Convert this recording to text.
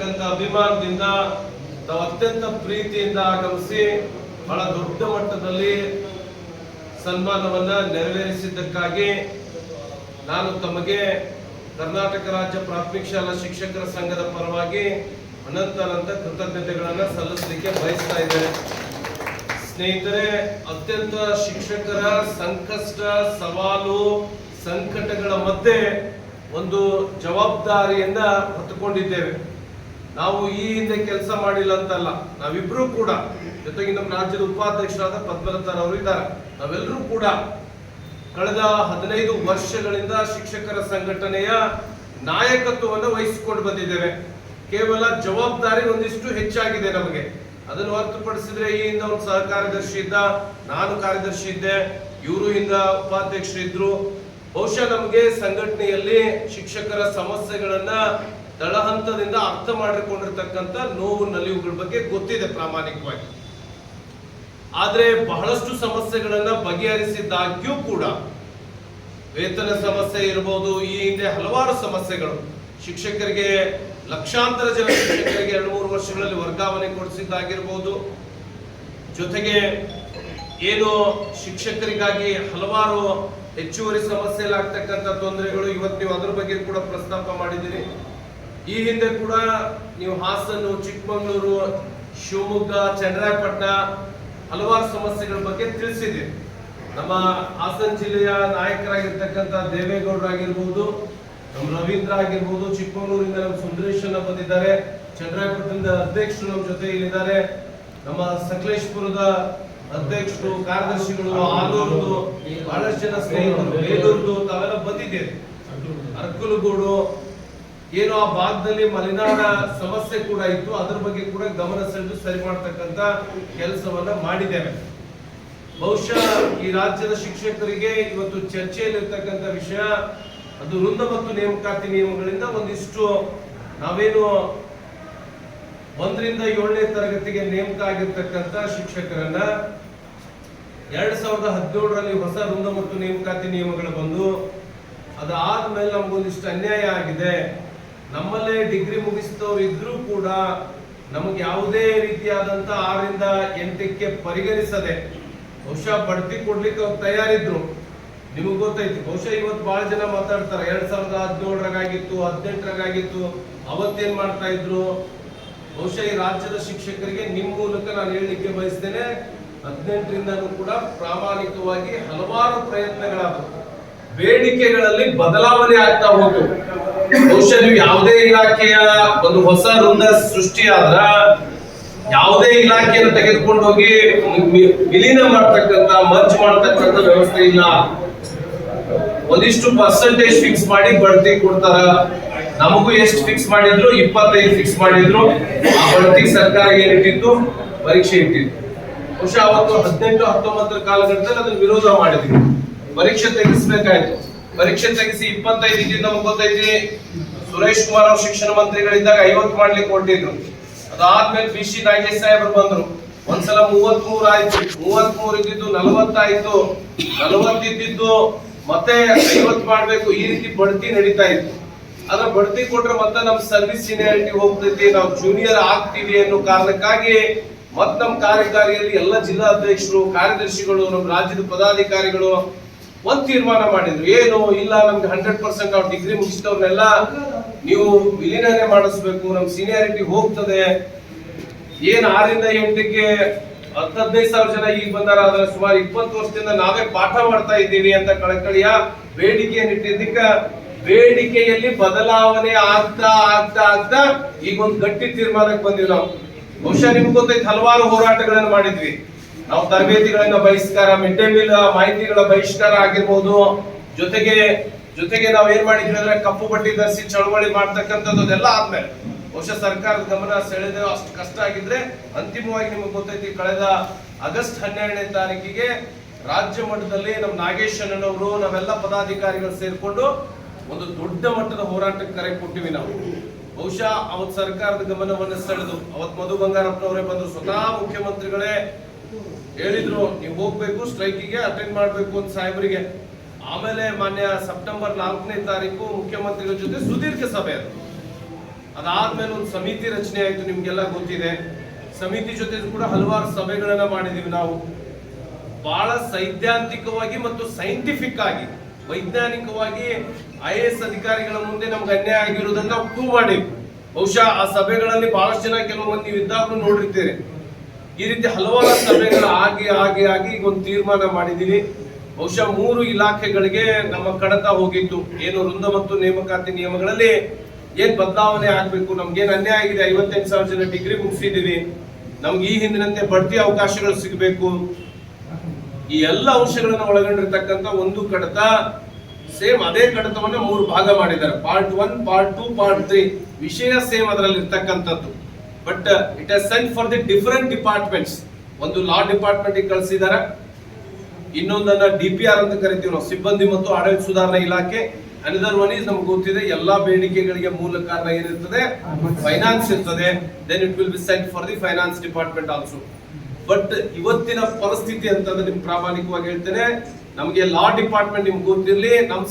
ಇರ್ತಕ್ಕಂಥ ಅಭಿಮಾನದಿಂದ, ತಾವು ಅತ್ಯಂತ ಪ್ರೀತಿಯಿಂದ ಆಗಮಿಸಿ ಬಹಳ ದೊಡ್ಡ ಮಟ್ಟದಲ್ಲಿ ಸನ್ಮಾನವನ್ನ ನೆರವೇರಿಸಿದ್ದಕ್ಕಾಗಿ ನಾನು ತಮಗೆ ಕರ್ನಾಟಕ ರಾಜ್ಯ ಪ್ರಾಥಮಿಕ ಶಾಲಾ ಶಿಕ್ಷಕರ ಸಂಘದ ಪರವಾಗಿ ಅನಂತ ಅನಂತ ಕೃತಜ್ಞತೆಗಳನ್ನು ಸಲ್ಲಿಸಲಿಕ್ಕೆ ಬಯಸ್ತಾ ಇದ್ದೇನೆ. ಸ್ನೇಹಿತರೆ, ಅತ್ಯಂತ ಶಿಕ್ಷಕರ ಸಂಕಷ್ಟ, ಸವಾಲು, ಸಂಕಟಗಳ ಮಧ್ಯೆ ಒಂದು ಜವಾಬ್ದಾರಿಯನ್ನ ಹೊತ್ತುಕೊಂಡಿದ್ದೇವೆ. ನಾವು ಈ ಹಿಂದೆ ಕೆಲಸ ಮಾಡಿಲ್ಲ ಅಂತಲ್ಲ, ನಾವಿಬ್ರು ಕೂಡ ಜೊತೆಗೆ ನಮ್ಮ ರಾಜ್ಯದ ಉಪಾಧ್ಯಕ್ಷರಾದ ಪದ್ಮಲತಾರವರು ಇದ್ದಾರೆ. ನಾವೆಲ್ಲರೂ ಕೂಡ ಕಳೆದ ಹದಿನೈದು ವರ್ಷಗಳಿಂದ ಶಿಕ್ಷಕರ ಸಂಘಟನೆಯ ನಾಯಕತ್ವವನ್ನು ವಹಿಸಿಕೊಂಡು ಬಂದಿದ್ದೇವೆ. ಕೇವಲ ಜವಾಬ್ದಾರಿ ಒಂದಿಷ್ಟು ಹೆಚ್ಚಾಗಿದೆ ನಮಗೆ. ಅದನ್ನು ಹೊರತುಪಡಿಸಿದ್ರೆ ಈ ಹಿಂದೆ ಒಂದು ಸಹ ಕಾರ್ಯದರ್ಶಿ ಇದ್ದ, ನಾನು ಕಾರ್ಯದರ್ಶಿ ಇದ್ದೆ, ಇವರು ಹಿಂದ ಉಪಾಧ್ಯಕ್ಷರಿದ್ರು. ಬಹುಶಃ ನಮಗೆ ಸಂಘಟನೆಯಲ್ಲಿ ಶಿಕ್ಷಕರ ಸಮಸ್ಯೆಗಳನ್ನ ತಳಹಂತದಿಂದ ಅರ್ಥ ಮಾಡಿಕೊಂಡಿರ್ತಕ್ಕಂಥ ನೋವು ನಲಿವುಗಳ ಬಗ್ಗೆ ಗೊತ್ತಿದೆ ಪ್ರಾಮಾಣಿಕವಾಗಿ. ಆದರೆ ಬಹಳಷ್ಟು ಸಮಸ್ಯೆಗಳನ್ನ ಬಗೆಹರಿಸಿದ್ದಾಗ್ಯೂ ಕೂಡ ವೇತನ ಸಮಸ್ಯೆ ಇರಬಹುದು ಈ ಹಿಂದೆ ಹಲವಾರು ಸಮಸ್ಯೆಗಳು. ಶಿಕ್ಷಕರಿಗೆ, ಲಕ್ಷಾಂತರ ಜನ ಶಿಕ್ಷಕರಿಗೆ ಎರಡು ಮೂರು ವರ್ಷಗಳಲ್ಲಿ ವರ್ಗಾವಣೆ ಕೊಡಿಸಿದ್ದಾಗಿರ್ಬೋದು. ಜೊತೆಗೆ ಏನು ಶಿಕ್ಷಕರಿಗಾಗಿ ಹಲವಾರು ಹೆಚ್ಚುವರಿ ಸಮಸ್ಯೆಲಾಗ್ತಕ್ಕಂಥ ತೊಂದರೆಗಳು ಇವತ್ತು ನೀವು ಅದ್ರ ಬಗ್ಗೆ ಕೂಡ ಪ್ರಸ್ತಾಪ ಮಾಡಿದ್ದೀರಿ. ಈ ಹಿಂದೆ ಕೂಡ ನೀವು ಹಾಸನ ಚಿಕ್ಕಮಗಳೂರು, ಶಿವಮೊಗ್ಗ, ಚನ್ನರಾಯಪಟ್ಟಣ ಹಲವಾರು ಸಮಸ್ಯೆಗಳ ಬಗ್ಗೆ ತಿಳಿಸಿದೆ ನಮ್ಮ ಹಾಸನ ಜಿಲ್ಲೆಯ ನಾಯಕರಾಗಿರ್ತಕ್ಕಂಥ ದೇವೇಗೌಡರಾಗಿರ್ಬೋದು ನಮ್ಮ ರವೀಂದ್ರ ಆಗಿರ್ಬೋದು, ಚಿಕ್ಕಮಗಳೂರಿಂದ ನಮ್ಮ ಸುಂದರೇಶನ ಬಂದಿದ್ದಾರೆ, ಚನ್ನರಾಯಪಟ್ಟಣದ ಅಧ್ಯಕ್ಷರು ನಮ್ಮ ಜೊತೆ ಇಲ್ಲಿದ್ದಾರೆ. ನಮ್ಮ ಸಕಲೇಶ್ಪುರದ ಅಧ್ಯಕ್ಷರು, ಕಾರ್ಯದರ್ಶಿಗಳು ಆಲೂರ್ದು ಬಹಳಷ್ಟು ಜನ ಸ್ನೇಹಿತರು, ಬೇಲೂರ್ದು ತಾವೆಲ್ಲ ಬಂದಿದ್ದೇವೆ ಅರ್ಕಲಗೂಡು, ಏನು ಆ ಭಾಗದಲ್ಲಿ ಮಲೆನಾಡ ಸಮಸ್ಯೆ ಕೂಡ ಇತ್ತು. ಅದ್ರ ಬಗ್ಗೆ ಕೂಡ ಗಮನ ಸೆಳೆದು ಸರಿ ಮಾಡ್ತಕ್ಕಂತ ಕೆಲಸವನ್ನ ಮಾಡಿದ್ದೇವೆ. ಬಹುಶಃ ಈ ರಾಜ್ಯದ ಶಿಕ್ಷಕರಿಗೆ ಇವತ್ತು ಚರ್ಚೆಯಲ್ಲಿರ್ತಕ್ಕಂಥ ವಿಷಯ, ಅದು ವೃಂದ ಮತ್ತು ನೇಮಕಾತಿ ನಿಯಮಗಳಿಂದ ಒಂದಿಷ್ಟು ನಾವೇನು ಒಂದರಿಂದ ಏಳನೇ ತರಗತಿಗೆ ನೇಮಕ ಆಗಿರ್ತಕ್ಕಂಥ ಶಿಕ್ಷಕರನ್ನ ಎರಡ್ ಸಾವಿರದ ಹದಿನೇಳರಲ್ಲಿ ಹೊಸ ವೃಂದ ಮತ್ತು ನೇಮಕಾತಿ ನಿಯಮಗಳು ಬಂದು, ಅದಾದ್ಮೇಲೆ ನಮಗೊಂದಿಷ್ಟು ಅನ್ಯಾಯ ಆಗಿದೆ. ನಮ್ಮಲ್ಲೇ ಡಿಗ್ರಿ ಮುಗಿಸಿದವರು ಇದ್ರೂ ಕೂಡ ನಮಗೆ ಯಾವುದೇ ರೀತಿಯಾದಂತ ಆರರಿಂದ ಎಂಟಕ್ಕೆ ಪರಿಗಣಿಸದೆ ಬಹುಶಃ ಬಡ್ತಿ ಕೊಡ್ಲಿಕ್ಕೆ ಅವ್ರು ತಯಾರಿದ್ರು. ನಿಮಗೆ ಗೊತ್ತೈತಿ ಬಹುಶಃ ಇವತ್ತು ಬಹಳ ಜನ ಮಾತಾಡ್ತಾರೆ, ಎರಡ್ ಸಾವಿರದ ಹದಿನೇಳರಾಗಿತ್ತು ಹದಿನೆಂಟರಾಗಿತ್ತು ಅವತ್ತೇನ್ ಮಾಡ್ತಾ ಇದ್ರು? ಬಹುಶಃ ಈ ರಾಜ್ಯದ ಶಿಕ್ಷಕರಿಗೆ ನಿಮ್ಮ ಮೂಲಕ ನಾನು ಹೇಳಲಿಕ್ಕೆ ಬಯಸ್ತೇನೆ ಹದಿನೆಂಟರಿಂದನೂ ಕೂಡ ಪ್ರಾಮಾಣಿಕವಾಗಿ ಹಲವಾರು ಪ್ರಯತ್ನಗಳಾದವು. ಬೇಡಿಕೆಗಳಲ್ಲಿ ಬದಲಾವಣೆ ಆಗ್ತಾ ಹೋಗ್ತು ಬಹುಶಃ ಯಾವುದೇ ಇಲಾಖೆಯ ಒಂದು ಹೊಸ ವೃಂದ ಸೃಷ್ಟಿಯಾದ್ರ ಯಾವುದೇ ಇಲಾಖೆಯನ್ನು ತೆಗೆದುಕೊಂಡು ಹೋಗಿ ವಿಲೀನ ಮಾಡ್ತಕ್ಕಂತ ಮರ್ಜ್ ಮಾಡ್ತಕ್ಕಂತ ವ್ಯವಸ್ಥೆ ಇಲ್ಲ. ಒಂದಿಷ್ಟು ಪರ್ಸೆಂಟೇಜ್ ಫಿಕ್ಸ್ ಮಾಡಿ ಬಡ್ತಿ ಕೊಡ್ತಾರ. ನಮಗೂ ಎಷ್ಟು ಫಿಕ್ಸ್ ಮಾಡಿದ್ರು? ಇಪ್ಪತ್ತೈದು ಫಿಕ್ಸ್ ಮಾಡಿದ್ರು. ಆ ಬಡ್ತಿ ಸರ್ಕಾರ ಏನಿಟ್ಟಿತ್ತು? ಪರೀಕ್ಷೆ ಇಟ್ಟಿತ್ತು. ಬಹುಶಃ ಅವತ್ತು ಹದಿನೆಂಟು, ಹತ್ತೊಂಬತ್ತರ ಕಾಲಘಟ್ಟದಲ್ಲಿ ಅದನ್ನ ವಿರೋಧ ಮಾಡಿದ್ವಿ. ಪರೀಕ್ಷೆ ತೆಗಿಸ್ಬೇಕಾಯ್ತು. ಪರೀಕ್ಷೆ ತೆಗೆಸಿ ಇಪ್ಪತ್ತೈದು ಇದ್ದಿದ್ದು ನಮ್ಗೆ ಸುರೇಶ್ ಕುಮಾರ್ ಅವರು ಶಿಕ್ಷಣ ಮಂತ್ರಿಗಳಿದ್ದಾಗ ಐವತ್ತು ಮಾಡ್ಲಿಕ್ಕೆ ಕೊಟ್ಟಿದ್ರು ಅದಾದ್ಮೇಲೆ ಬಿ ಸಿ ನಾಗೇಶ್ ಸಾಹೇಬ್ರು ಬಂದ್ರು. ಒಂದ್ಸಲ ಮೂವತ್ ಮೂರ್ ಆಯ್ತು. ಮೂವತ್ ಮೂರ್ ಇದ್ದಿದ್ದು ನಲವತ್ತಾಯ್ತು ನಲವತ್ತು ಇದ್ದಿದ್ದು ಮತ್ತೆ ಐವತ್ ಮಾಡ್ಬೇಕು. ಈ ರೀತಿ ಬಡ್ತಿ ನಡೀತಾ ಇತ್ತು. ಅದ್ರ ಬಡ್ತಿ ಕೊಟ್ರೆ ಮತ್ತೆ ನಮ್ ಸರ್ವಿಸ್ ಸೀನಿಯಾರಿಟಿ ಹೋಗ್ತೈತಿ. ನಾವು ಜೂನಿಯರ್ ಆಗ್ತೀವಿ ಅನ್ನೋ ಕಾರಣಕ್ಕಾಗಿ ಮತ್ ನಮ್ಮ ಕಾರ್ಯಕಾರಿಯಲ್ಲಿ ಎಲ್ಲ ಜಿಲ್ಲಾ ಅಧ್ಯಕ್ಷರು, ಕಾರ್ಯದರ್ಶಿಗಳು ನಮ್ಮ ರಾಜ್ಯದ ಪದಾಧಿಕಾರಿಗಳು ಒಂದು ತೀರ್ಮಾನ ಮಾಡಿದ್ರು. ಏನು? ಇಲ್ಲ, ನಮ್ಗೆ ಹಂಡ್ರೆಡ್ ಪರ್ಸೆಂಟ್ ನಾವು ಡಿಗ್ರಿ ಮುಗಿಸಿದವ್ರನ್ನೆಲ್ಲ ನೀವು ವಿಲೀನನೆ ಮಾಡಿಸ್ಬೇಕು, ನಮ್ ಸೀನಿಯಾರಿಟಿ ಹೋಗ್ತದೆ. ಏನ್ ಆರಿಂದ ಎಂಟಕ್ಕೆ ಹತ್ತು ಹದಿನೈದು ಸಾವಿರ ಜನ ಈಗ ಬಂದಾರ, ಆದ್ರೆ ಸುಮಾರು ಇಪ್ಪತ್ತು ವರ್ಷದಿಂದ ನಾವೇ ಪಾಠ ಮಾಡ್ತಾ ಇದ್ದೀವಿ ಅಂತ ಕಳಕಳಿಯ ಬೇಡಿಕೆಯನ್ನು ಇಟ್ಟಿದ್ದಕ್ಕ ಬೇಡಿಕೆಯಲ್ಲಿ ಬದಲಾವಣೆ ಆಗ್ತಾ ಆಗ್ತಾ ಆಗ್ತಾ ಈಗ ಒಂದು ಗಟ್ಟಿ ತೀರ್ಮಾನಕ್ಕೆ ಬಂದಿವಿ ನಾವು. ಬಹುಶಃ ನಿಮ್ಗೆ ಗೊತ್ತೈತೆ ಹಲವಾರು ಹೋರಾಟಗಳನ್ನು ಮಾಡಿದ್ವಿ. ನಾವು ತರಬೇತಿಗಳನ್ನ ಬಹಿಷ್ಕಾರ ಮಿಡ್ ಡೇ ಮೀಲ್ ಮಾಹಿತಿಗಳ ಬಹಿಷ್ಕಾರ ಆಗಿರ್ಬೋದು. ಜೊತೆಗೆ ಜೊತೆಗೆ ನಾವು ಏನ್ ಮಾಡಿದ್ವಿ ಅಂದ್ರೆ ಕಪ್ಪು ಬಟ್ಟಿ ಧರಿಸಿ ಚಳವಳಿ ಮಾಡ್ತಕ್ಕಂಥದ್ದು ಅದೆಲ್ಲ ಆದ್ಮೇಲೆ. ಬಹುಶಃ ಸರ್ಕಾರದ ಗಮನ ಸೆಳೆದ್ರೆ ಅಷ್ಟು ಕಷ್ಟ ಆಗಿದ್ರೆ ಅಂತಿಮವಾಗಿ ನಿಮಗೆ ಗೊತ್ತೈತಿ, ಕಳೆದ ಆಗಸ್ಟ್ ಹನ್ನೆರಡನೇ ತಾರೀಕಿಗೆ ರಾಜ್ಯ ಮಟ್ಟದಲ್ಲಿ ನಮ್ಮ ನಾಗೇಶ್ ಅಣ್ಣನವರು, ನಾವೆಲ್ಲ ಪದಾಧಿಕಾರಿಗಳು ಸೇರಿಕೊಂಡು ಒಂದು ದೊಡ್ಡ ಮಟ್ಟದ ಹೋರಾಟಕ್ಕೆ ಕರೆ ಕೊಟ್ಟಿವಿ ನಾವು. ಬಹುಶಃ ಅವತ್ ಸರ್ಕಾರದ ಗಮನವನ್ನು ಸೆಳೆದು ಅವತ್ ಮಧು ಬಂಗಾರಪ್ಪನವರೇ ಬಂದ್ರು ಸ್ವತಃ ಮುಖ್ಯಮಂತ್ರಿಗಳೇ ಹೇಳಿದ್ರು, ನೀವು ಹೋಗ್ಬೇಕು, ಸ್ಟ್ರೈಕಿಗೆ ಅಟೆಂಡ್ ಮಾಡಬೇಕು ಅಂತ ಸಾಹೇಬರಿಗೆ. ಆಮೇಲೆ ಮಾನ್ಯ ಸೆಪ್ಟೆಂಬರ್ ನಾಲ್ಕನೇ ತಾರೀಕು ಮುಖ್ಯಮಂತ್ರಿಗಳ ಜೊತೆ ಸುದೀರ್ಘ ಸಭೆ ಅದು. ಅದಾದ್ಮೇಲೆ ಒಂದು ಸಮಿತಿ ರಚನೆ ಆಯ್ತು, ನಿಮ್ಗೆಲ್ಲ ಗೊತ್ತಿದೆ. ಸಮಿತಿ ಜೊತೆ ಕೂಡ ಹಲವಾರು ಸಭೆಗಳನ್ನ ಮಾಡಿದೀವಿ ನಾವು. ಬಹಳ ಸೈದ್ಧಾಂತಿಕವಾಗಿ ಮತ್ತು ಸೈಂಟಿಫಿಕ್ ಆಗಿ. ವೈಜ್ಞಾನಿಕವಾಗಿ ಐ ಎ ಎಸ್ ಅಧಿಕಾರಿಗಳ ಮುಂದೆ ನಮ್ಗೆ ಅನ್ಯಾಯ ಆಗಿರುವುದನ್ನ ಪ್ರೂವ್ ಮಾಡಿ ಬಹುಶಃ ಆ ಸಭೆಗಳಲ್ಲಿ ಬಹಳಷ್ಟು ಜನ ಕೆಲವು ಮಂದಿ ಇದ್ದಾಗಲೂ ನೋಡಿರ್ತೀರಿ. ಈ ರೀತಿ ಹಲವಾರು ಸಭೆಗಳು ಆಗಿ ಆಗಿ ಆಗಿ ಈಗ ಒಂದು ತೀರ್ಮಾನ ಮಾಡಿದ್ದೀವಿ. ಬಹುಶಃ ಮೂರು ಇಲಾಖೆಗಳಿಗೆ ನಮ್ಮ ಕಡತ ಹೋಗಿತ್ತು. ಏನು ವೃಂದ ಮತ್ತು ನೇಮಕಾತಿ ನಿಯಮಗಳಲ್ಲಿ ಏನ್ ಬದಲಾವಣೆ ಆಗ್ಬೇಕು ನಮ್ಗೇನು ಅನ್ಯಾಯ ಆಗಿದೆ, ಐವತ್ತೆಂಟು ಸಾವಿರ ಜನ ಡಿಗ್ರಿ ಮುಗಿಸಿದೀವಿ ನಮ್ಗೆ ಈ ಹಿಂದಿನಂತೆ ಬಡ್ತಿ ಅವಕಾಶಗಳು ಸಿಗಬೇಕು. ಈ ಎಲ್ಲ ಅಂಶಗಳನ್ನು ಒಳಗೊಂಡಿರ್ತಕ್ಕಂಥ ಒಂದು ಕಡತ ಸೇಮ್ ಅದೇ ಕಡತವನ್ನ ಮೂರು ಭಾಗ ಮಾಡಿದ್ದಾರೆ. Part one part two part three ವಿಷಯ ಸೇಮ್ ಅದರಲ್ಲಿ ಇರ್ತಕ್ಕಂಥದ್ದು. But it is sent for the different departments ಒಂದು ಲಾ ಡಿಪಾರ್ಟ್ಮೆಂಟ್ ಕಳಿಸಿದ್ದಾರೆ ಇನ್ನೊಂದನ್ನ ಡಿ ಪಿ ಆರ್ ಅಂತ ಕರಿತೀವಿ ನಾವು. ಸಿಬ್ಬಂದಿ ಮತ್ತು ಆಡಳಿತ ಸುಧಾರಣಾ ಇಲಾಖೆ. ಅನದರ್ ಒನ್ ಇಸ್ ನಮ್ಗೆ ಗೊತ್ತಿದೆ, ಎಲ್ಲಾ ಬೇಡಿಕೆಗಳಿಗೆ ಮೂಲ ಕಾರಣ ಏನಿರ್ತದೆ? ಫೈನಾನ್ಸ್ ಇರ್ತದೆ. Then it will be sent for the finance department also but ಇವತ್ತಿನ ಪರಿಸ್ಥಿತಿ ಅಂತಂದ್ರೆ ನಿಮ್ ಪ್ರಾಮಾಣಿಕವಾಗಿ ಹೇಳ್ತೇನೆ. ನಮಗೆ ಲಾ ಡಿಪಾರ್ಟ್ಮೆಂಟ್ ನಿಮ್ಗೆ ಗೊತ್ತಿರ್ಲಿ ನಮ್